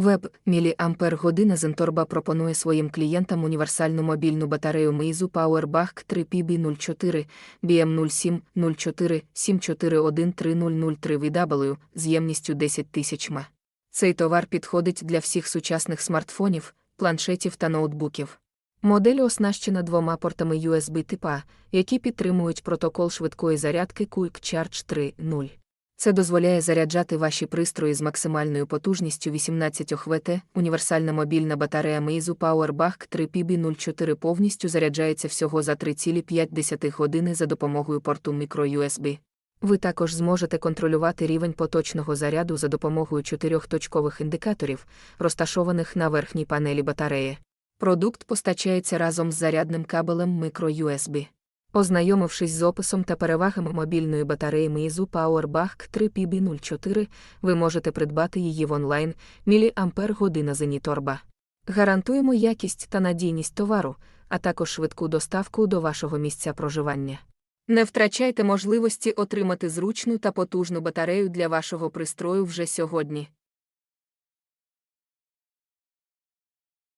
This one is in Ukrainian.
Веб міліампер година Зенторба пропонує своїм клієнтам універсальну мобільну батарею Meizu Powerbank 3 PB04 BM07 04 7413003 VW з ємністю 10 тисяч ма. Цей товар підходить для всіх сучасних смартфонів, планшетів та ноутбуків. Модель оснащена двома портами USB типа, які підтримують протокол швидкої зарядки Quick Charge 3.0. Це дозволяє заряджати ваші пристрої з максимальною потужністю 18 Вт. Універсальна мобільна батарея Meizu Powerbank 3 PB04 повністю заряджається всього за 3,5 години за допомогою порту microUSB. Ви також зможете контролювати рівень поточного заряду за допомогою чотирьохточкових індикаторів, розташованих на верхній панелі батареї. Продукт постачається разом з зарядним кабелем microUSB. Ознайомившись з описом та перевагами мобільної батареї Meizu Powerbank 3 PB04, ви можете придбати її в онлайн міліампер година Зеніторба. Гарантуємо якість та надійність товару, а також швидку доставку до вашого місця проживання. Не втрачайте можливості отримати зручну та потужну батарею для вашого пристрою вже сьогодні.